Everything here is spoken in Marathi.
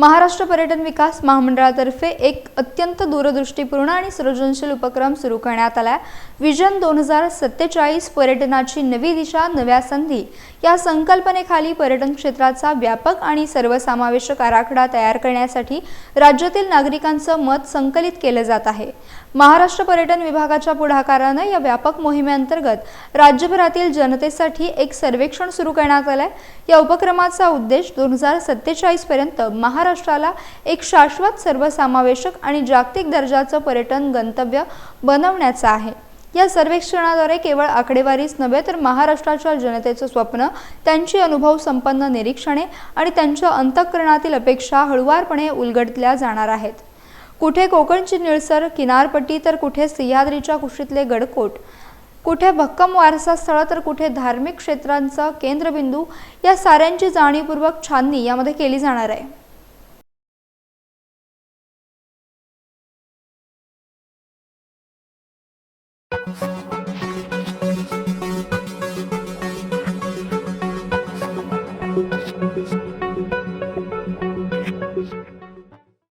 महाराष्ट्र पर्यटन विकास महामंडळातर्फे एक अत्यंत दूरदृष्टीपूर्ण आणि सृजनशील उपक्रम सुरू करण्यात आला विजन दोन हजार सत्तेचाळीस पर्यटनाची नवी दिशा नव्या संधी या संकल्पनेखाली पर्यटन क्षेत्राचा व्यापक आणि सर्वसमावेशक आराखडा तयार करण्यासाठी राज्यातील नागरिकांचं मत संकलित केलं जात आहे. महाराष्ट्र पर्यटन विभागाच्या पुढाकारानं या व्यापक मोहिमेअंतर्गत राज्यभरातील जनतेसाठी एक सर्वेक्षण सुरू करण्यात आलं आहे या उपक्रमाचा उद्देश दोन हजार सत्तेचाळीसपर्यंत महाराष्ट्र महाराष्ट्राला एक शाश्वत सर्वसमावेशक आणि जागतिक दर्जाचं पर्यटन गंतव्य बनवण्याचं आहे. या सर्वेक्षणाद्वारे केवळ आकडेवारीच नव्हे तर महाराष्ट्राच्या जनतेचं स्वप्न त्यांची अनुभव संपन्न निरीक्षणे आणि त्यांच्या अंतःकरणातील अपेक्षा हळुवारपणे उलगडल्या जाणार आहेत. कुठे कोकणची निळसर किनारपट्टी तर कुठे सह्याद्रीच्या कुशीतले गडकोट. कुठे भक्कम वारसा स्थळ तर कुठे धार्मिक क्षेत्रांचा केंद्रबिंदू. या साऱ्यांची जाणीवपूर्वक छाननी यामध्ये केली जाणार आहे.